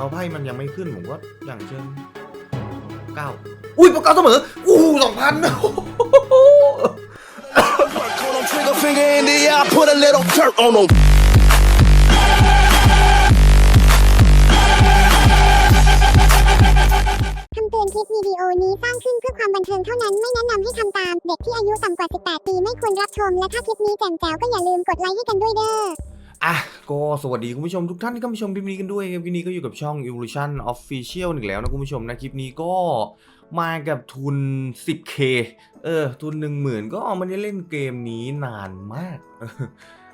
เขาไพ่มันยังไม่ขึ้นผมก็อย่างเช่นเก้าอุ้ยปากกาเสมออู้สองพัน Hold on, trigger finger in the air, put a little dirt on 'em. คำเตือนคลิปวิดีโอนี้สร้างขึ้นเพื่อความบันเทิงเท่านั้นไม่แนะนำให้ทำตาม เด็กที่อายุต่ำกว่า 18 ปีไม่ควรรับชม และถ้าคลิปนี้แจ่มแจ๋วก็อย่าลืมกดไลค์ให้กันด้วยเด้อ อะก็สวัสดีคุณผู้ชมทุกท่านที่เข้ามาชมคลิปนี้กันด้วยครับคลิปนี้ก็อยู่กับช่อง Evolution Official หนึ่งแล้วนะคุณผู้ชมนะคลิปนี้ก็มากับทุน 10k เออทุน 1 0,000 ก็ไม่ได้เล่นเกมนี้นานมาก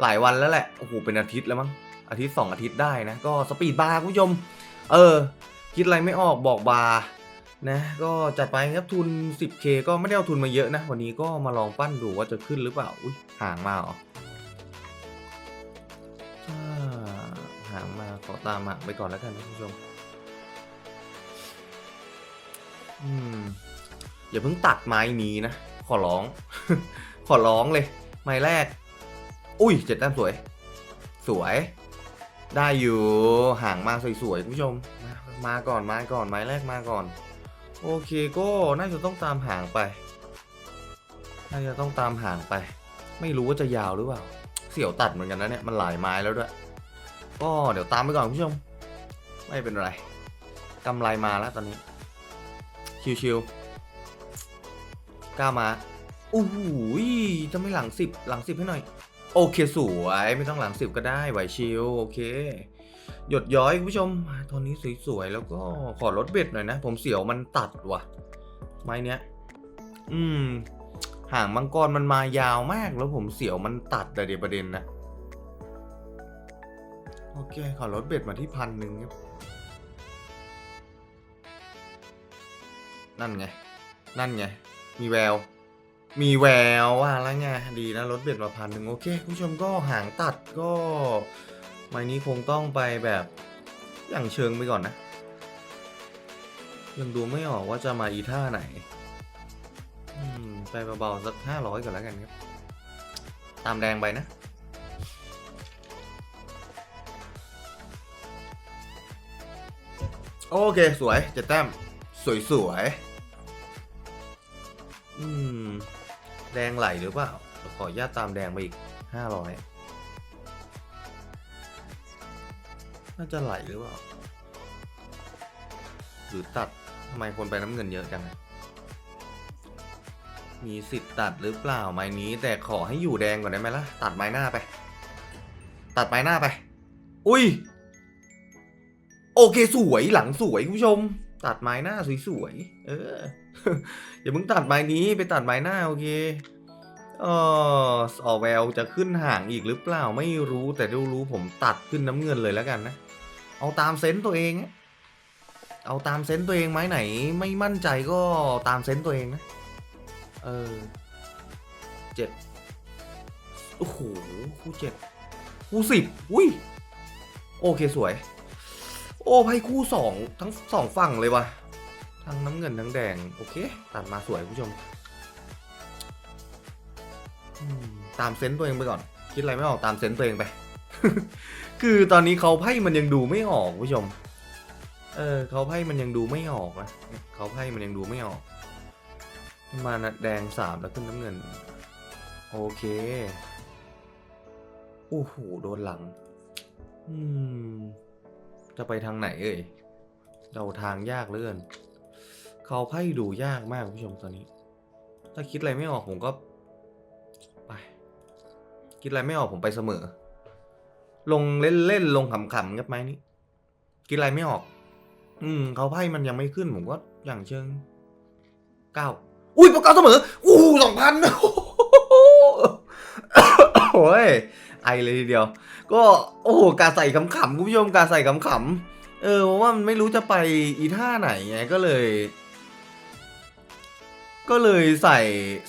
หลายวันแล้วแหละโอ้โหเป็นอาทิตย์แล้วมั้งอาทิตย์ 2 อาทิตย์ได้นะ ก็สปีดบาร์คุณผู้ชม เออ คิดอะไรไม่ออกบอกบาร์นะก็จัดไปครับทุน 10k ก็ไม่ได้เอาทุนมาเยอะนะ วันนี้ก็มาลองปั้นดูว่าจะขึ้นหรือเปล่าอุ้ยห่างมาเหรอ หางมาขอตามหางไปก่อนแล้วกันนะคุณผู้ชม อืม อย่าเพิ่งตัดไม้นี้นะ ขอร้อง ขอร้องเลย ไม้แรก อุ้ยเจ็ดแต้มสวย สวย ได้อยู่ห่างมาสวยๆคุณผู้ชม มามาก่อนมาก่อนไม้แรกมาก่อน โอเคก็น่าจะต้องตามห่างไป น่าจะต้องตามห่างไป ไม่รู้ว่าจะยาวหรือเปล่า เสี่ยวตัดเหมือนกันนะเนี่ย มันหลายไม้แล้วด้วย ก็เดี๋ยวตามไปก่อนคุณผู้ชม ไม่เป็นไรกำไรมาแล้วตอนนี้ ชิวๆกล้ามาอู้หูยจะไม่หลังสิบหลังสิบให้หน่อย โอเคสวยไม่ต้องหลังสิบก็ได้ไหวชิวโอเค หยดย้อยคุณผู้ชมตอนนี้สวยๆแล้วก็ขอลดเบ็ดหน่อยนะ ผมเสียวมันตัดว่ะ ไม้เนี้ย อืม ห่างมังกรมันมายาวมากแล้วผมเสียวมันตัดแต่เดี๋ยวประเด็นนะ โอเค ขอลดเบ็ดมาที่พันหนึ่งครับ นั่นไง นั่นไง มีแวว มีแววว่าแล้วไง ดีนะลดเบ็ดมาพันหนึ่งโอเค คุณผู้ชมก็หางตัดก็ไม้นี้คงต้องไปแบบอย่างเชิงไปก่อนนะ ยังดูไม่ออกว่าจะมาอีท่าไหน ไปเบาๆสักห้าร้อยก่อนแล้วกันครับ ตามแดงไปนะ โอเค สวยเจ็ดแต้มสวยสวยๆ อืม แดงไหลหรือเปล่า ขอญาตตามแดงไปอีกห้าร้อยน่าจะไหลหรือเปล่า หรือตัดทำไมคนไปน้ำเงินเยอะจัง มีสิทธิ์ตัดหรือเปล่าไม้นี้ แต่ขอให้อยู่แดงก่อนได้ไหมล่ะ ตัดไม้หน้าไป ตัดไม้หน้าไป อุ้ย โอเคสวยหลังสวยคุณผู้ชม ตัดไม้หน้าสวยๆเอออย่าเพิ่งตัดไม้นี้ไปตัดไม้หน้าโอเคเออสอแววจะขึ้นห่างอีกหรือเปล่าไม่รู้แต่ดูรู้ผมตัดขึ้นน้ำเงินเลยแล้วกันนะ เอาตามเซนต์ตัวเองอะเอาตามเซนต์ตัวเองไม้ไหน ไม่มั่นใจก็ตามเซนต์ตัวเองนะ ออเจ็ดโอ้โหคู่เจ็ดคู่สิบอุ้ย โอเคสวย โอ้ไพ่คู่สองทั้งสองฝั่งเลยวะทั้งน้ำเงินทั้งแดง โอเค ตัดมาสวยคุณผู้ชมอืมตามเซนต์ตัวเองไปก่อน คิดอะไรไม่ออกตามเซนต์ตัวเองไป คือตอนนี้เขาไพ่มันยังดูไม่ออกคุณผู้ชม เออเขาไพ่มันยังดูไม่ออกนะเขาไพ่มันยังดูไม่ออก มานะแดงสามแล้วขึ้นน้ำเงิน โอเค โอ้โห โดนหลัง อืม จะไปทางไหนเอ่ยเดาทางยากเลื่อน เขาไพ่ดูยากมากคุณผู้ชมตอนนี้ ถ้าคิดอะไรไม่ออกผมก็ไป คิดอะไรไม่ออกผมไปเสมอ ลงเล่นเล่นลงขำๆกับไม้นี้คิดอะไรไม่ออก อืม เขาไพ่มันยังไม่ขึ้นผมก็อย่างเชิงเก้า อุ้ยปากกาเสมอ อู้สองพันโอ้ยไอเลยทีเดียว ก็โอ้โหกาใส่ขำๆคุณผู้ชมกาใส่ขำๆเออเพราะว่ามันไม่รู้จะไปอีท่าไหนไงก็เลย ก็เลยใส่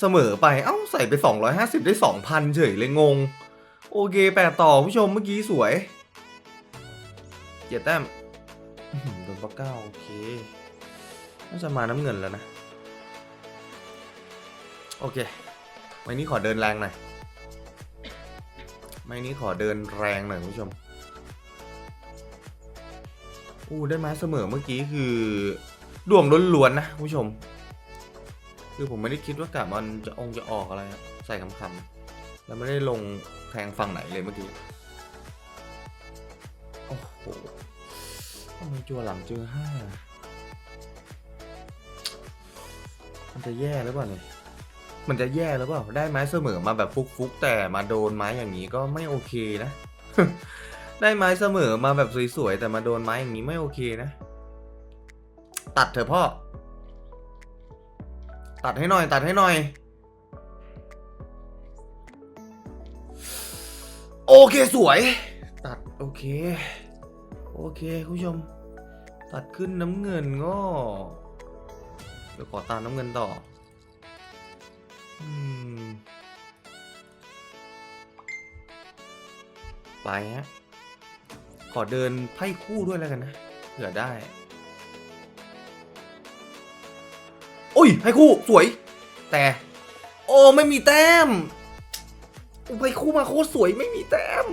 เสมอไปเอ้าใส่ไป 250 ได้ 2,000 เฉยเลยงง โอเคแปดต่อผู้ชมเมื่อกี้สวยเจ็ดแต้มโดนปากเก้าโอเคน่าจะมาน้ำเงินแล้วนะ โอเค ไม้นี้ขอเดินแรงหน่อย ไม้นี้ขอเดินแรงหน่อยคุณผู้ชม อู้ได้ม้เสมอเมื่อกี้คือดวงล้วนๆนะคุณผู้ชม คือผมไม่ได้คิดว่ากะมันจะองจะออกอะไรอะใส่คำๆแล้วไม่ได้ลงแทงฝั่งไหนเลยเมื่อกี้ โอ้โหทำไมจัวหลังเจอห้ามันจะแย่หรือเปล่าเนี่ย มันจะแย่หรือเปล่า ได้ไม้เสมอมาแบบฟุกๆ แต่มาโดนไม้อย่างนี้ก็ไม่โอเคนะ ได้ไม้เสมอมาแบบสวยๆ แต่มาโดนไม้อย่างนี้ไม่โอเคนะ ตัดเถอะพ่อ ตัดให้หน่อย ตัดให้หน่อย โอเคสวย ตัดโอเค โอเคคุณผู้ชม ตัดขึ้นน้ำเงินก็เดี๋ยวขอตามน้ำเงินต่อ ไปฮะ ขอเดินไพ่คู่ด้วยแล้วกันนะ เผื่อได้ โอ้ยไพ่คู่สวย แต่ โอ้ไม่มีแต้มไพ่คู่มาโคตรสวยไม่มีแต้ม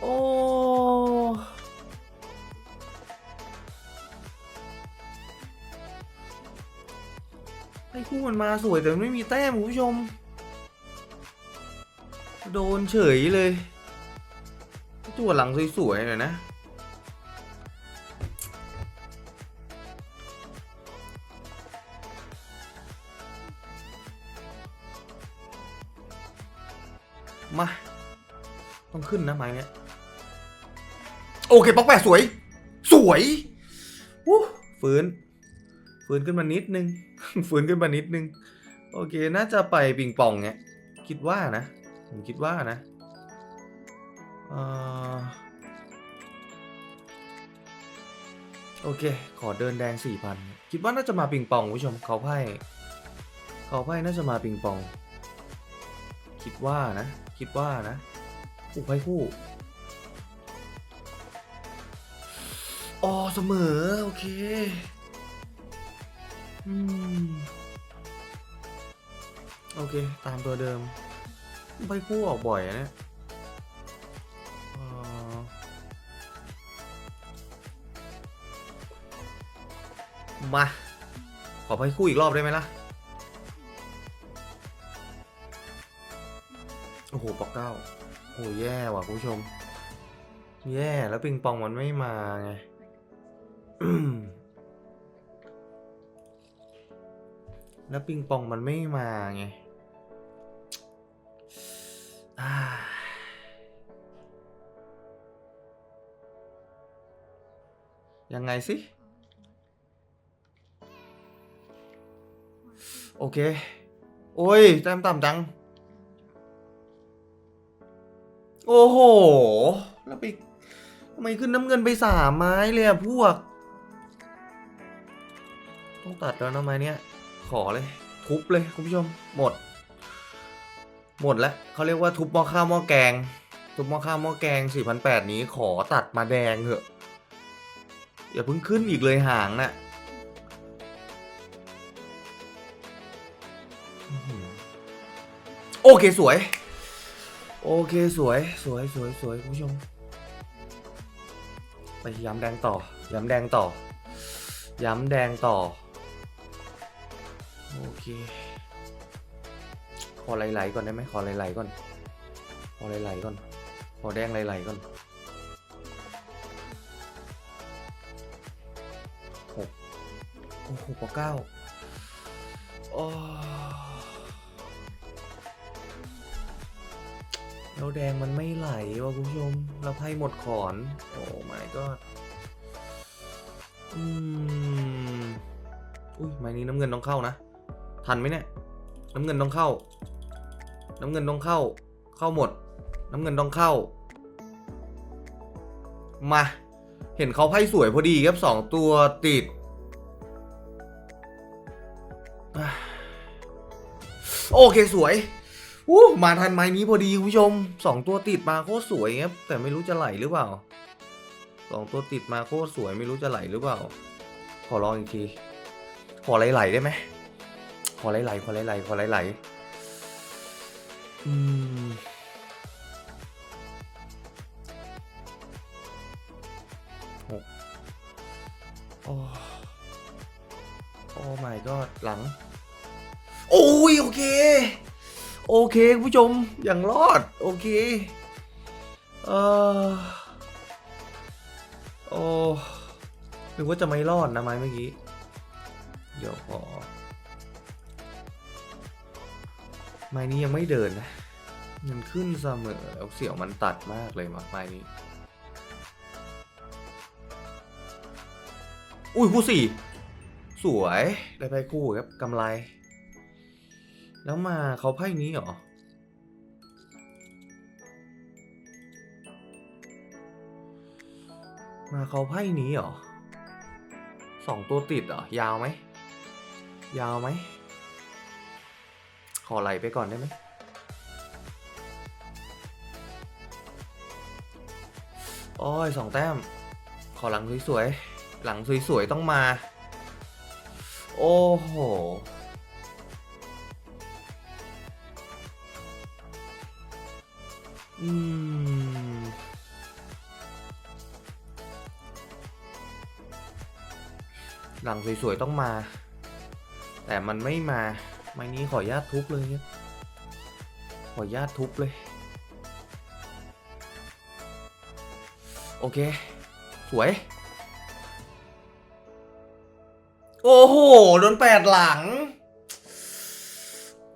โอ้ ไพ่คู่มันมาสวยแต่ไม่มีแต้มคุณผู้ชม โดนเฉยเลยจั่วหลังสวยๆหน่อยนะมา ต้องขึ้นนะไม้เนี้ยโอเคป๊อกแปดสวย สวยวู้ฟื้น ฟื้นขึ้นมานิดนึง ฟื้นขึ้นมานิดนึง โอเค น่าจะไปปิงปองเนี้ยคิดว่านะ ผมคิดว่านะอโอเค ขอเดินแดงสี่พันคิดว่าน่าจะมาปิงปองคุณผู้ชม เขาไพ่เขาไพ่น่าจะมาปิงปอง คิดว่านะ คิดว่านะคู่ไพ่คู่อ๋อเสมอ โอเค อืมโอเค ตามตัวเดิมไพ่คู่ออกบ่อยอะเนี่ยมา ขอไพ่คู่อีกรอบได้ไหมล่ะ โอ้โห ปอกเก้า โอ้แย่ว่ะคุณผู้ชม แย่ แล้วปิงปองมันไม่มาไง แล้วปิงปองมันไม่มาไงยังไงสิ โอเค โอ้ยแต้มต่ำจัง โอ้โห แล้วไปทำไมขึ้นน้ำเงินไปสามไม้เลยอะพวก ต้องตัดแล้วนะไม้เนี้ย ขอเลย ทุบเลยคุณผู้ชมหมด หมดแล้วเขาเรียกว่าทุบหม้อข้าวหม้อแกง ทุบหม้อข้าวหม้อแกง4,800นี้ขอตัดมาแดงเถอะอย่าเพิ่งขึ้นอีกเลยห่างน่ะโอเค สวย โอเค สวย สวยสวยสวยคุณผู้ชมไปย้ำแดงต่อ ย้ำแดงต่อ ย้ำแดงต่อ โอเค ขอไหลๆก่อนได้ไหมขอไหลๆก่อน ขอไหลๆก่อน ขอแดงไหลๆก่อนหกโอ้โหปอเก้าโอ้แล้วแดงมันไม่ไหลว่ะคุณผู้ชม เราไพ่หมดขอน โอ้ my god อืม อุ้ยไม้นี้น้ำเงินต้องเข้านะ ทันไหมเนี่ยน้ำเงินต้องเข้า น้ำเงินต้องเข้า เข้าหมด น้ำเงินต้องเข้า มา เห็นเขาไพ่สวยพอดีครับสองตัวติด โอเคสวยอู้มาทันไม้นี้พอดีคุณผู้ชมสองตัวติดมาโคตรสวยครับแต่ไม่รู้จะไหลหรือเปล่าสองตัวติดมาโคตรสวยไม่รู้จะไหลหรือเปล่า ขอลองอีกที ขอไหลๆได้ไหม ขอไหลๆขอไหลๆขอไหลๆอืมโหกโอ้โอ้ my god หลัง โอ้ย โอเค โอเค ผู้ชม อย่างรอด โอเค เออโอ้นึกว่าจะไม่รอดนะไม้เมื่อกี้ เดี๋ยวขอ ไม้นี้ยังไม่เดินนะ มันขึ้นเสมอแล้วเสี่ยวมันตัดมากเลยว่ะไม้นี้ อุ้ยคู่สี่ สวยได้ไปคู่ครับกำไร แล้วมาเขาไพ่นี้เหรอมาเขาไพ่นี้เหรอสองตัวติดเหรอ ยาวไหม ยาวไหม อไหลไปก่อนได้ไหมโอ้ยสองแต้ม ขอหลังสวยๆ หลังสวยๆ ต้องมา โอ้โห อืม หลังสวยๆ ต้องมา แต่มันไม่มา ไม้นี้ขออนุญาตทุบเลยครับขออนุญาตทุบเลย โอเค สวย โอ้โห โดนแปดหลัง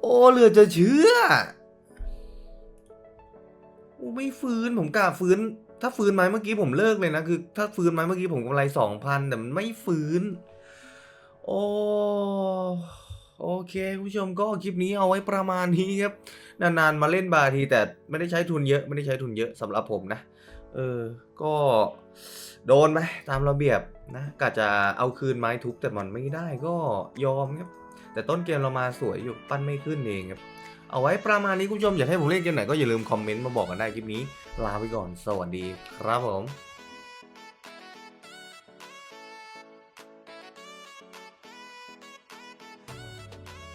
โอ้เหลือจะเชื่อโอ้ไม่ฟื้น ผมกล้าฟื้น ถ้าฟื้นไหมเมื่อกี้ผมเลิกเลยนะ คือ ถ้าฟื้นไหมเมื่อกี้ผมกำไรสองพันแต่มันไม่ฟื้น โอ้ โอเคคุณผู้ชมก็คลิปนี้เอาไว้ประมาณนี้ครับ นานๆมาเล่นบาร์ทีแต่ไม่ได้ใช้ทุนเยอะไม่ได้ใช้ทุนเยอะสำหรับผมนะ เออ ก็โดนไหมตามระเบียบนะกะจะเอาคืนไม้ทุบแต่มันไม่ได้ก็ยอมครับ แต่ต้นเกมเรามาสวยอยู่ปั้นไม่ขึ้นเองครับ เอาไว้ประมาณนี้คุณผู้ชมอยากให้ผมเล่นเกมไหนก็อย่าลืมคอมเมนต์มาบอกกันได้คลิปนี้ ลาไปก่อนสวัสดีครับผม